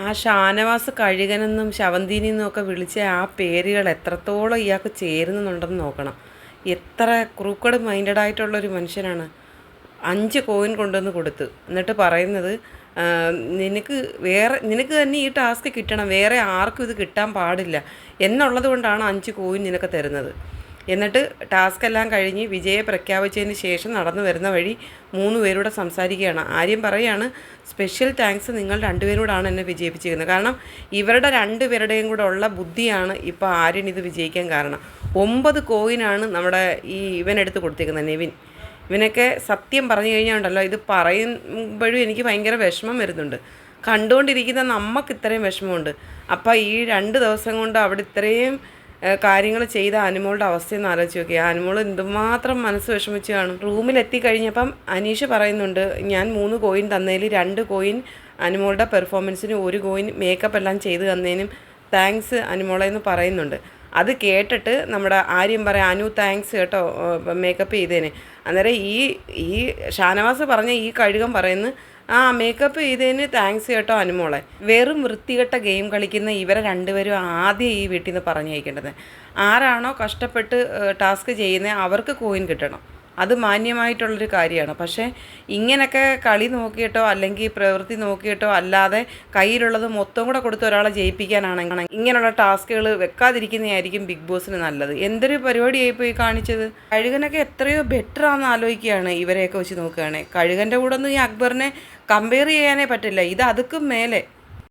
ആ ഷാനവാസ് കഴുകനെന്നും ശവന്തിനി എന്നൊക്കെ വിളിച്ച ആ പേരുകൾ എത്രത്തോളം ഇയാൾക്ക് ചേരുന്നുണ്ടെന്ന് നോക്കണം. എത്ര ക്രൂക്കഡ് മൈൻഡഡ് ആയിട്ടുള്ളൊരു മനുഷ്യനാണ്. അഞ്ച് കോയിൻ കൊണ്ടുവന്ന് കൊടുത്തു. എന്നിട്ട് പറയുന്നത് നിനക്ക് വേറെ നിനക്ക് തന്നെ ഈ ടാസ്ക് കിട്ടണം. വേറെ ആർക്കും ഇത് കിട്ടാൻ പാടില്ല. എന്നുള്ളത് കൊണ്ടാണ് അഞ്ച് കോയിൻ നിനക്ക് തരുന്നത്. എന്നിട്ട് ടാസ്ക് എല്ലാം കഴിഞ്ഞ് വിജയെ പ്രഖ്യാപിച്ചതിന് ശേഷം നടന്നു വരുന്ന വഴി മൂന്ന് പേരൂടെ സംസാരിക്കുകയാണ്. ആര്യം പറയാണ് സ്പെഷ്യൽ താങ്ക്സ് നിങ്ങൾ രണ്ടുപേരോടാണ് എന്നെ വിജയിപ്പിച്ചിരിക്കുന്നത്. കാരണം ഇവരുടെ രണ്ടുപേരുടെയും കൂടെ ഉള്ള ബുദ്ധിയാണ് ഇപ്പോൾ ആര്യൻ ഇത് വിജയിക്കാൻ കാരണം. ഒമ്പത് കോയിനാണ് നമ്മുടെ ഈ ഇവനെടുത്ത് കൊടുത്തിരിക്കുന്നത് നെവിൻ. ഇവനൊക്കെ സത്യം പറഞ്ഞു കഴിഞ്ഞാൽ ഉണ്ടല്ലോ ഇത് പറയുമ്പോഴും എനിക്ക് ഭയങ്കര വിഷമം വരുന്നുണ്ട്. കണ്ടുകൊണ്ടിരിക്കുന്ന നമുക്ക് ഇത്രയും വിഷമമുണ്ട്. അപ്പോൾ ഈ രണ്ട് ദിവസം കൊണ്ട് അവിടെ ഇത്രയും കാര്യങ്ങൾ ചെയ്ത അനുമോളുടെ അവസ്ഥയെന്ന് ആലോചിച്ച് നോക്കി അനുമോൾ എന്തുമാത്രം മനസ്സ് വിഷമിച്ച് കാണും. റൂമിലെത്തി കഴിഞ്ഞപ്പം അനീഷ് പറയുന്നുണ്ട് ഞാൻ മൂന്ന് കോയിൻ തന്നതിൽ രണ്ട് കോയിൻ അനുമോളുടെ പെർഫോമൻസിന് ഒരു കോയിൻ മേക്കപ്പ് എല്ലാം ചെയ്ത് തന്നതിനും താങ്ക്സ് അനുമോളെ എന്ന് പറയുന്നുണ്ട്. അത് കേട്ടിട്ട് നമ്മുടെ ആര്യം പറയാം അനു താങ്ക്സ് കേട്ടോ മേക്കപ്പ് ചെയ്തേനെ അന്നേരം ഈ ഈ ഷാനവാസ് പറഞ്ഞ ഈ കഴുകം പറയുന്നു ആ മേക്കപ്പ് ചെയ്തതിന് താങ്ക്സ് കേട്ടോ അനുമോളെ. വെറും വൃത്തികെട്ട ഗെയിം കളിക്കുന്ന ഇവരെ രണ്ടുപേരും ആദ്യം ഈ വീട്ടിൽ നിന്ന് പറഞ്ഞയക്കേണ്ടത്. ആരാണോ കഷ്ടപ്പെട്ട് ടാസ്ക് ചെയ്യുന്നത് അവർക്ക് കോയിൻ കിട്ടണം. അത് മാന്യമായിട്ടുള്ളൊരു കാര്യമാണ്. പക്ഷേ ഇങ്ങനെയൊക്കെ കളി നോക്കിയിട്ടോ അല്ലെങ്കിൽ പ്രവൃത്തി നോക്കിയിട്ടോ അല്ലാതെ കയ്യിലുള്ളത് മൊത്തം കൂടെ കൊടുത്ത് ഒരാളെ ജയിപ്പിക്കാനാണെങ്കിൽ ഇങ്ങനെയുള്ള ടാസ്കുകൾ വെക്കാതിരിക്കുന്നതായിരിക്കും ബിഗ് ബോസിന് നല്ലത്. എന്തൊരു പരിപാടിയായി പോയി കാണിച്ചത്? കഴുകനൊക്കെ എത്രയോ ബെറ്റർ ആണെന്ന് ആലോചിക്കുകയാണ് ഇവരെയൊക്കെ വെച്ച് നോക്കുകയാണെങ്കിൽ കഴുകന്റെ കൂടെ ഒന്നും ഈ അക്ബറിനെ കമ്പയർ ചെയ്യാനേ പറ്റില്ല. ഇത് അതുക്കും മേലെ.